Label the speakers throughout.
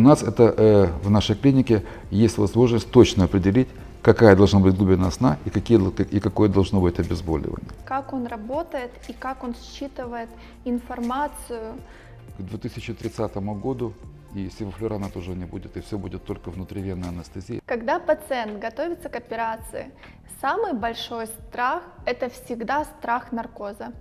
Speaker 1: У нас это э, в нашей клинике есть возможность точно определить, какая должна быть глубина сна и, какие, и какое должно быть обезболивание.
Speaker 2: Как он работает и как он считывает информацию.
Speaker 1: К 2030 году и севофлюрана тоже не будет, и все будет только внутривенная анестезия.
Speaker 2: Когда пациент готовится к операции, самый большой страх – это всегда страх наркоза.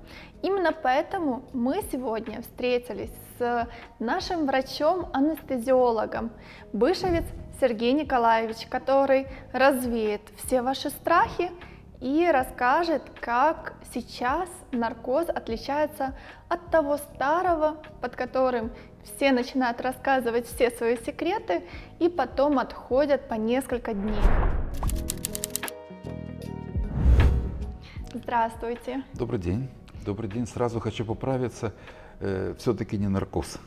Speaker 2: Именно поэтому мы сегодня встретились с нашим врачом-анестезиологом Бышевец Сергей Николаевич, который развеет все ваши страхи и расскажет, как сейчас наркоз отличается от того старого, под которым все начинают рассказывать все свои секреты и потом отходят по несколько дней. Здравствуйте.
Speaker 1: Добрый день. Добрый день. Сразу хочу поправиться. Э, все-таки не наркоз.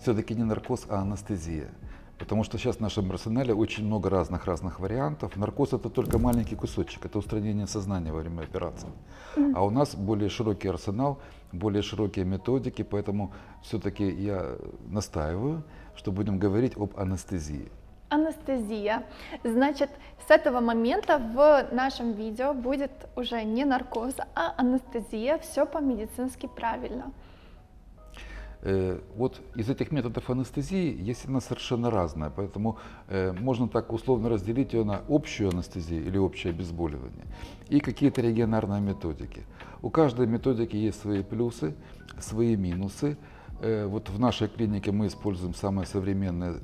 Speaker 1: Все-таки не наркоз, а анестезия. Потому что сейчас в нашем арсенале очень много разных-разных вариантов. Наркоз это только маленький кусочек, это устранение сознания во время операции. А у нас более широкий арсенал, более широкие методики, поэтому все-таки я настаиваю, что будем говорить об анестезии.
Speaker 2: Анестезия. Значит, с этого момента в нашем видео будет уже не наркоз, а анестезия. Все по-медицински правильно.
Speaker 1: Э, вот из этих методов анестезии есть она совершенно разная, поэтому э, можно так условно разделить ее на общую анестезию или общее обезболивание и какие-то регионарные методики. У каждой методики есть свои плюсы, свои минусы. Э, вот в нашей клинике мы используем самые современные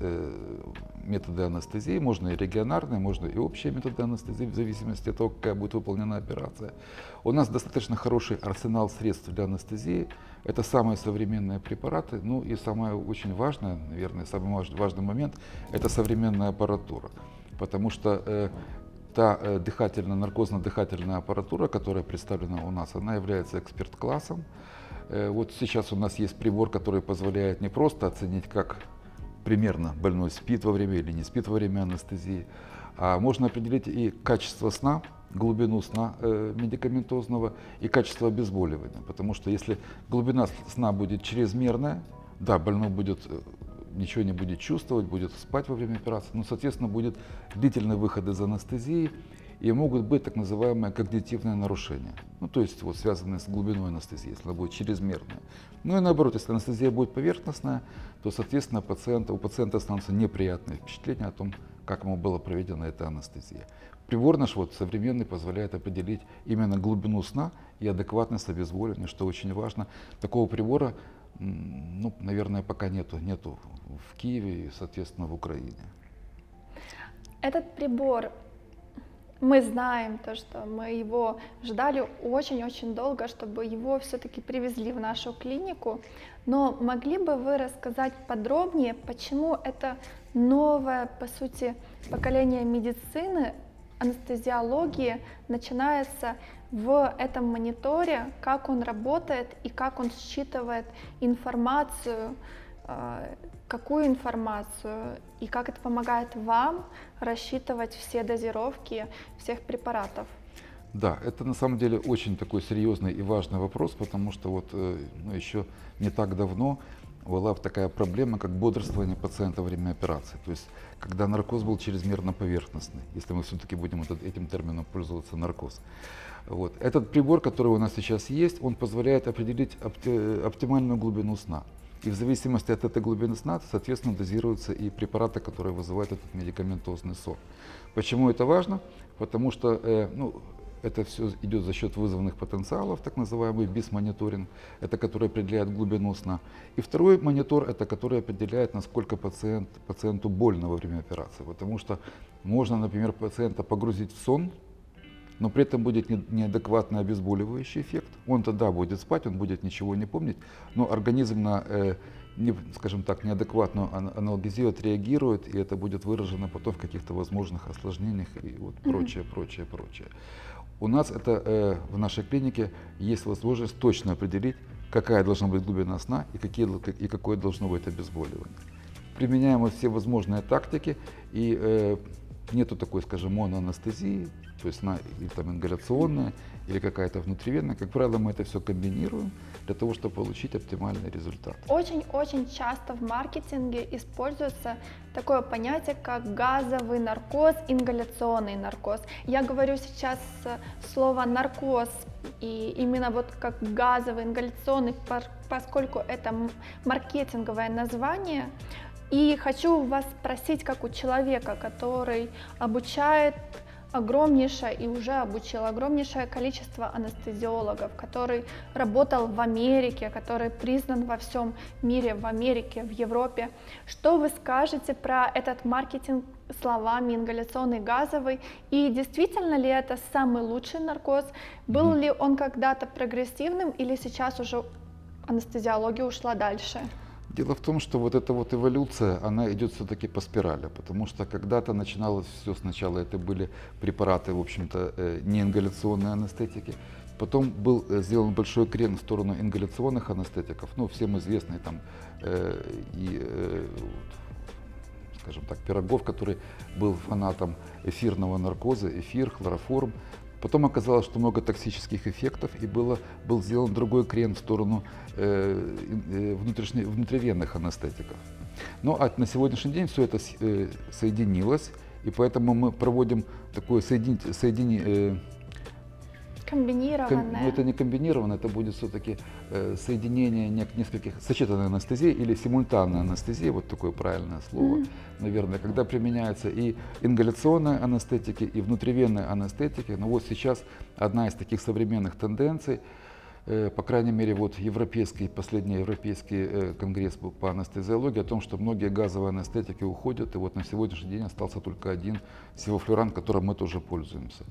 Speaker 1: методы анестезии, можно и регионарные, можно и общие методы анестезии, в зависимости от того, какая будет выполнена операция. У нас достаточно хороший арсенал средств для анестезии. Это самые современные препараты. Ну и самое очень важное, наверное, самый важный момент, это современная аппаратура. Потому что э, та э, дыхательная, наркозно-дыхательная аппаратура, которая представлена у нас, она является эксперт-классом. Э, вот сейчас у нас есть прибор, который позволяет не просто оценить, как примерно больной спит во время или не спит во время анестезии, а можно определить и качество сна, глубину сна э, медикаментозного и качество обезболивания. Потому что если глубина сна будет чрезмерная, да, больной будет э, ничего не будет чувствовать, будет спать во время операции, но, соответственно, будет длительный выход из анестезии, и могут быть так называемые когнитивные нарушения. Ну, то есть вот связанные с глубиной анестезии, если она будет чрезмерная. Ну и наоборот, если анестезия будет поверхностная, то, соответственно, пациента, у пациента останутся неприятные впечатления о том, как ему была проведена эта анестезия. Прибор наш вот современный позволяет определить именно глубину сна и адекватность обезволивания, что очень важно. Такого прибора, ну, наверное, пока нету, нету в Киеве и, соответственно, в Украине.
Speaker 2: Этот прибор мы знаем то, что мы его ждали очень-очень долго, чтобы его все-таки привезли в нашу клинику. Но могли бы вы рассказать подробнее, почему это новое, по сути, поколение медицины, анестезиологии начинается в этом мониторе, как он работает и как он считывает информацию, какую информацию и как это помогает вам рассчитывать все дозировки всех препаратов?
Speaker 1: Да, это на самом деле очень такой серьезный и важный вопрос, потому что вот э, ну, еще не так давно была такая проблема, как бодрствование пациента во время операции. То есть, когда наркоз был чрезмерно поверхностный, если мы все-таки будем вот этим термином пользоваться, наркоз. Вот. Этот прибор, который у нас сейчас есть, он позволяет определить опти оптимальную глубину сна. И в зависимости от этой глубины сна, соответственно, дозируются и препараты, которые вызывают этот медикаментозный сон. Почему это важно? Потому что э, ну, это все идет за счет вызванных потенциалов, так называемый бис-мониторинг, это который определяет глубину сна. И второй монитор, это который определяет, насколько пациент, пациенту больно во время операции. Потому что можно, например, пациента погрузить в сон, но при этом будет неадекватный обезболивающий эффект. Он тогда будет спать, он будет ничего не помнить, но организм на, э, не, скажем так, неадекватную аналгезию отреагирует, и это будет выражено потом в каких-то возможных осложнениях и вот прочее, прочее, прочее. У нас это э, в нашей клинике есть возможность точно определить, какая должна быть глубина сна и, какие, и какое должно быть обезболивание. Применяем все возможные тактики и э, нету такой, скажем, моноанестезии, то есть она или там ингаляционная, или какая-то внутривенная. Как правило, мы это все комбинируем для того, чтобы получить оптимальный результат.
Speaker 2: Очень-очень часто в маркетинге используется такое понятие, как газовый наркоз, ингаляционный наркоз. Я говорю сейчас слово наркоз, и именно вот как газовый, ингаляционный, поскольку это маркетинговое название. И хочу вас спросить, как у человека, который обучает огромнейшее и уже обучил огромнейшее количество анестезиологов, который работал в Америке, который признан во всем мире, в Америке, в Европе. Что вы скажете про этот маркетинг словами ингаляционный газовый? И действительно ли это самый лучший наркоз? Был ли он когда-то прогрессивным или сейчас уже анестезиология ушла дальше?
Speaker 1: Дело в том, что вот эта вот эволюция, она идет все-таки по спирали, потому что когда-то начиналось все сначала, это были препараты, в общем-то, э, не ингаляционные анестетики, потом был э, сделан большой крен в сторону ингаляционных анестетиков, ну, всем известный там э, и, э, скажем так, Пирогов, который был фанатом эфирного наркоза, эфир, хлороформ, Потом оказалось, что много токсических эффектов, и было, был сделан другой крен в сторону э, э, внутривенных анестетиков. Но а на сегодняшний день все это э, соединилось, и поэтому мы проводим такое соединить, соедини, э, ком-
Speaker 2: Комбинированное.
Speaker 1: ну, это не комбинированно, это будет все-таки соединение нек- нескольких, сочетанной анестезии или симультанная анестезия, вот такое правильное слово,
Speaker 2: Мгм.
Speaker 1: наверное, когда применяются и ингаляционные анестетики, и внутривенные анестетики. Но вот сейчас одна из таких современных тенденций, э, по крайней мере, вот европейский, последний европейский э, конгресс был по анестезиологии, о том, что многие газовые анестетики уходят, и вот на сегодняшний день остался только один севофлюран, которым мы тоже пользуемся.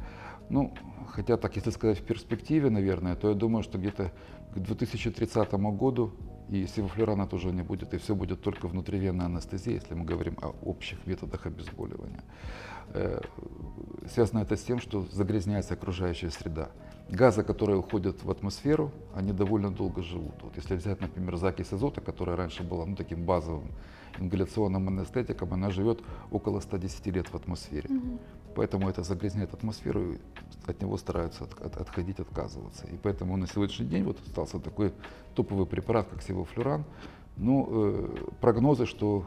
Speaker 1: Ну, хотя так, если сказать в перспективе, наверное, то я думаю, что где-то к 2030 году и севофлюрана тоже не будет, и все будет только внутривенная анестезия, если мы говорим о общих методах обезболивания. Э, Связано это с тем, что загрязняется окружающая среда. Газы, которые уходят в атмосферу, они довольно долго живут. Вот если взять, например, закись азота, которая раньше была ну, таким базовым ингаляционным анестетиком, она живет около 110 лет в атмосфере.
Speaker 2: Мгм.
Speaker 1: Поэтому это загрязняет атмосферу, и от него стараются от- от- отходить, отказываться. И поэтому на сегодняшний день вот остался такой топовый препарат, как севофлюран. Ну, э, прогнозы, что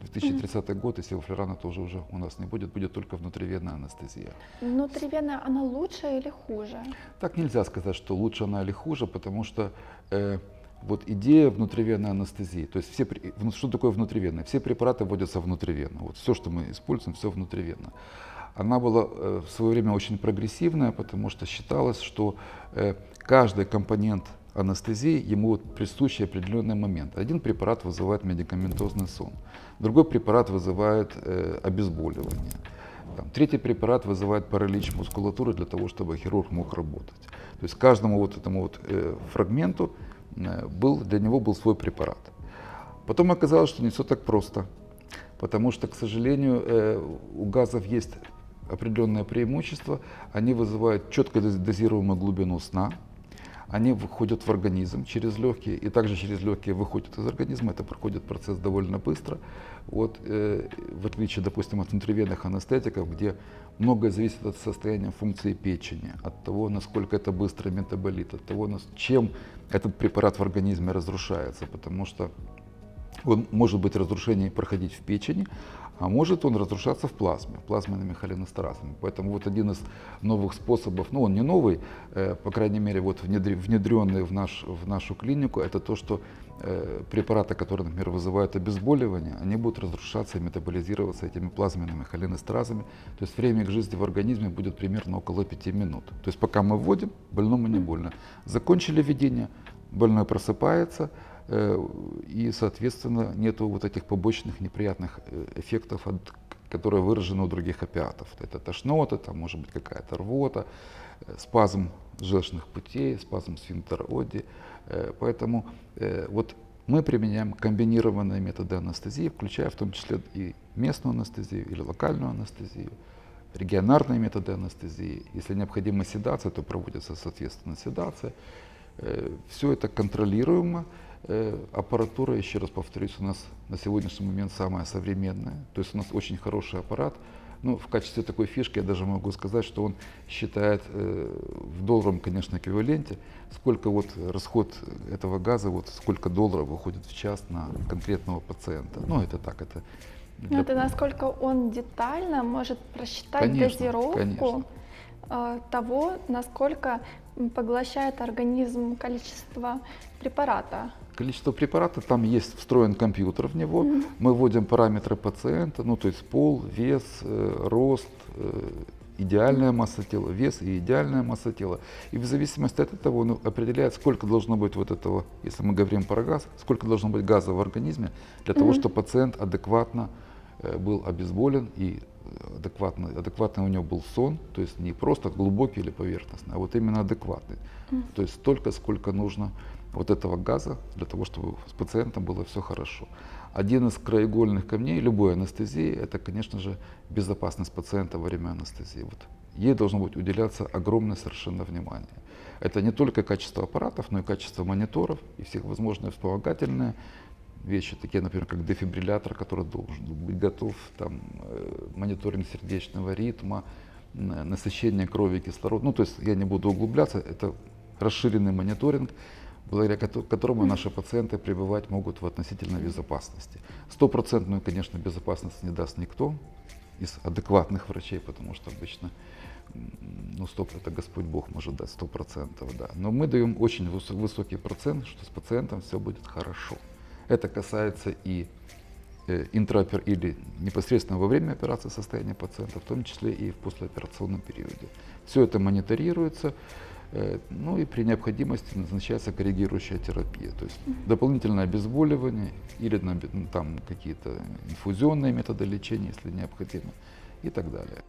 Speaker 1: 2030 год и севофлюрана тоже уже у нас не будет, будет только внутривенная анестезия.
Speaker 2: Внутривенная, она лучше или хуже?
Speaker 1: Так нельзя сказать, что лучше она или хуже, потому что э, вот идея внутривенной анестезии, то есть все, что такое внутривенная? Все препараты вводятся внутривенно. Вот все, что мы используем, все внутривенно. Она была э, в свое время очень прогрессивная, потому что считалось, что э, каждый компонент анестезии ему присущий определенный момент. Один препарат вызывает медикаментозный сон, другой препарат вызывает э, обезболивание. Там, третий препарат вызывает паралич мускулатуры для того, чтобы хирург мог работать. То есть каждому вот этому вот э, фрагменту э, был, для него был свой препарат. Потом оказалось, что не все так просто, потому что, к сожалению, э, у газов есть определенное преимущество. Они вызывают четко доз- дозируемую глубину сна, они выходят в организм через легкие, и также через легкие выходят из организма. Это проходит процесс довольно быстро. Вот, э, в отличие, допустим, от внутривенных анестетиков, где многое зависит от состояния функции печени, от того, насколько это быстрый метаболит, от того, чем этот препарат в организме разрушается. Потому что он может быть разрушение проходить в печени, а может он разрушаться в плазме, плазменными холинестеразами. Поэтому вот один из новых способов, ну он не новый, э, по крайней мере вот внедренный в, наш, в нашу клинику, это то, что э, препараты, которые, например, вызывают обезболивание, они будут разрушаться и метаболизироваться этими плазменными холинестеразами. То есть время их жизни в организме будет примерно около 5 минут. То есть пока мы вводим, больному не больно. Закончили введение, больной просыпается, и, соответственно, нету вот этих побочных неприятных э, эффектов, от- которые выражены у других опиатов. Это тошнота, там может быть какая-то рвота, э, спазм желчных путей, спазм сфинктера Оди. Э, Поэтому э, вот мы применяем комбинированные методы анестезии, включая в том числе и местную анестезию или локальную анестезию, регионарные методы анестезии. Если необходима седация, то проводится соответственно седация. Все это контролируемо. Э, Аппаратура, еще раз повторюсь, у нас на сегодняшний момент самая современная. То есть у нас очень хороший аппарат. Ну, в качестве такой фишки я даже могу сказать, что он считает э, в долларовом, конечно, эквиваленте, сколько вот расход этого газа, вот сколько долларов выходит в час на конкретного пациента. Ну, это так, это...
Speaker 2: Ну,
Speaker 1: для-
Speaker 2: это насколько он детально может просчитать
Speaker 1: Конечно,
Speaker 2: дозировку
Speaker 1: конечно.
Speaker 2: э, того, насколько поглощает организм количество препарата.
Speaker 1: Количество препарата, там есть встроен компьютер в него. Мы вводим параметры пациента, ну то есть пол, вес, э, рост, э, идеальная масса тела, вес и идеальная масса тела. И в зависимости от этого он определяет, сколько должно быть вот этого, если мы говорим про газ, сколько должно быть газа в организме для того, чтобы пациент адекватно э, был обезболен и э, адекватно, адекватный у него был сон, то есть не просто глубокий или поверхностный, а вот именно адекватный. То есть столько, сколько нужно вот этого газа для того, чтобы с пациентом было все хорошо. Один из краеугольных камней любой анестезии – это, конечно же, безопасность пациента во время анестезии. Вот ей должно быть уделяться огромное совершенно внимание. Это не только качество аппаратов, но и качество мониторов и всех возможных вспомогательные вещи, такие, например, как дефибриллятор, который должен быть готов, там, э, мониторинг сердечного ритма, насыщение крови кислородом. Ну, то есть я не буду углубляться, это расширенный мониторинг, благодаря кото- которому наши пациенты пребывать могут в относительной безопасности. Стопроцентную, конечно, безопасность не даст никто из адекватных врачей, потому что обычно ну, стоп, это Господь Бог может дать сто процентов, да. Но мы даем очень выс- высокий процент, что с пациентом все будет хорошо. Это касается и э, интраопер или непосредственно во время операции состояния пациента, в том числе и в послеоперационном периоде. Все это мониторируется, ну и при необходимости назначается коррегирующая терапия, то есть дополнительное обезболивание или ну, там какие-то инфузионные методы лечения, если необходимо, и так далее.